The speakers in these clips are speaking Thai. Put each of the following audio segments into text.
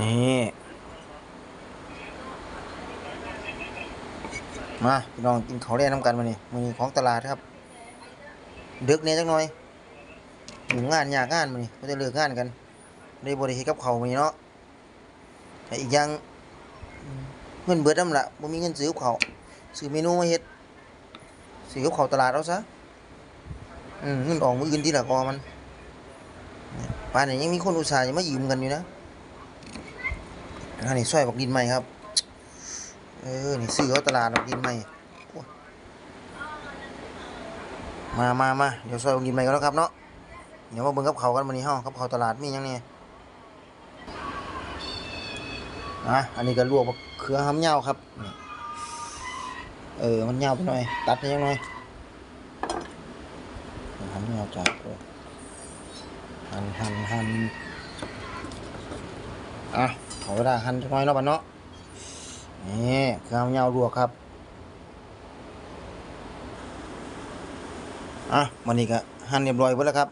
นี่มาพี่น้องกินข้าวแร่น้ำกันมานี่มือนี้ของตลาดครับดึกเนี่ยจักหน่อยหมู่งานยากงานมานี่ก็จะเลิกงานกันได้บริเฮกับเขามานี่เนาะแต่อีกอย่างเงินเบิดน้ำละบ่มีเงินซื้อกับเขาซื้อเมนูมาเฮ็ดซื้อกับเขาตลาดเอาซะอืมเงินออกมืออื่นที่ละกอมันป่านนี้ยังมีคนอุตส่าห์จะมายืมกันอยู่นะ อันนี้ซอยบักดินใหม่ครับ เออ นี่ซื้อเขาตลาดบักดินใหม่ มามามาเดี๋ยวซอยบักดินใหม่กันแล้วครับเนาะ เดี๋ยวมาเบิ่งกับเขากันวันนี้เฮากับเขาตลาดมีหยังเนี่ยอะอันนี้ก็ลวกบักเขือหำเหย้าครับ เออ มันเหย้าไปหน่อย ตัดให้ยังหน่อยหำเหย้าจากเออหั่นหั่นหั่นอะ ขอเวลาหั่นน่อยเนาะบัดเนาะนี่เครื่องเหยาลวกครับอะวันนี้ก็หั่นเรียบร้อยหมดแล้วครับ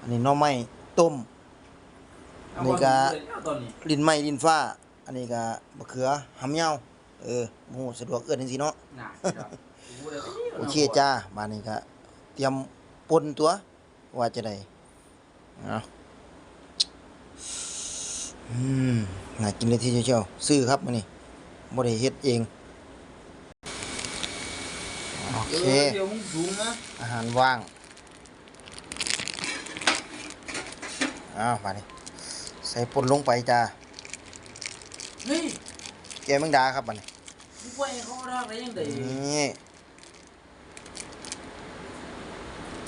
อันนี้น่องไม้ต้มอันนี้ก็ลินไม้ลินฟ้า อันนี้ก็มะเขือหำเหยาเออหมูสะดวกเอิ้นจังซี่เนาะโอเคจ้าบานนี้ก็เตรียมป่นตัวว่าจะได้เอา อืมน่ากินเลยทีเดียวๆซื้อครับมื้อนี้บ่ได้เฮ็ดเอง โอเค เดี๋ยวมึงสูงนะ อาหารว่าง อ้าว มาดิใส่ป่นลงไปจ้า เฮ้ยแกแมงดาครับบัดนี้มึงไปเขารากได้ยังไงนี่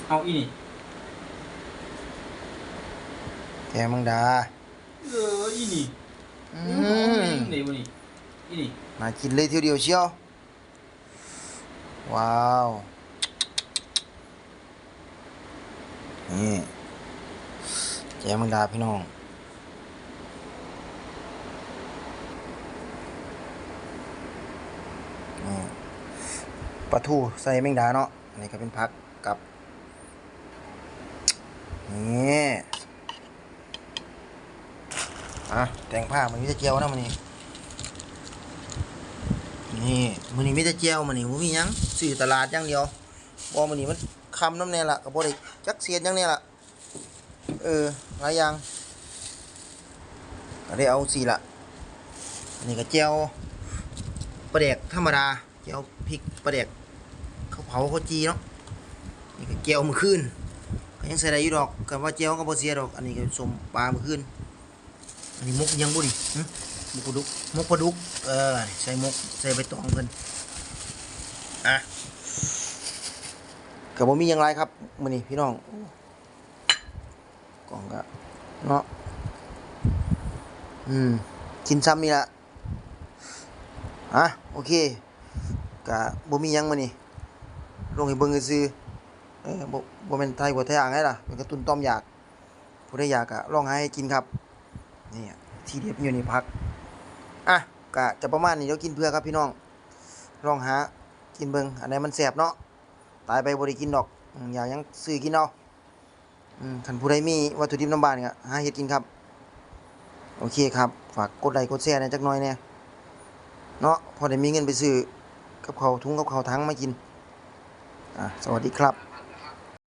เอาอีนี่แกแมงดา เอออีนี่อือืมมไหนวะนี่อีนี่น่ากินเลยทีเดียวเชียว ว้าว นี่แกแมงดาพี่น้องนี่ปลาทูใส่แมงดาเนาะ อันนี้ก็เป็นผักกับ นี่ อะแต่งผ้ามันมีแต่เจียวนะมันนี่นี่มันนี่มีแต่เจียวมันนี่บ่มียังซื้อตลาดอย่างเดียวบ่มันนี่มันคำน้ำแน่ละก็บ่ได้จักเสียดหยังแน่ละเออหลายอย่างก็ได้เอาสิละอันนี้ก็เจียวปลาแดกธรรมดาเจียวพริกปลาแดกเขาเผาเขาจีเนาะนี่ก็เจียวมื้อคืนก็ยังใส่ได้อยู่ดอกกับว่าเจียวก็บ่เสียดอก อันนี้ก็สมปลามื่อคืน นนี้มุกยังบ่นี่หึมุกปลาดุกมุกปลาดุกเออใส่มุกใส่ใบตองเพิ่นอะก็บ่มีหยังไรครับมื้อนี้พี่น้องกล่องก็เนาะอืมกินซ้ำนี่ละอะโอเคก็บ่มีหยังมื้อนี้ลงให้เบิ่งซื่อๆเออบ่บ่แม่นไทยบ่ไทยอ่างไงล่ะเป็นการะตุ้นต้อมอยากผู้ใดอยากก็ลองหาให้กินครับ นี่ที่เด็ดอยู่ในพัก อะก็จะประมาณนี้เดี๋ยวกินเพื่อครับพี่น้อง ลองหากินเบิ่งอันไหนมันแซ่บเนาะ ตายไปบ่ได้กินดอกอืมอยากยังซื้อกินเอาอืมคันผู้ใดมีวัตถุดิบน้ำบ้านก็หาเฮ็ดกินครับ โอเคครับ ฝากกดไลค์กดแชร์น่อยจักหน่อยแหน่ยเนาะพอได้มีเงินไปซื้อกับเขาวถุงกับเขาวถังมากิน อะ สวัสดีครับ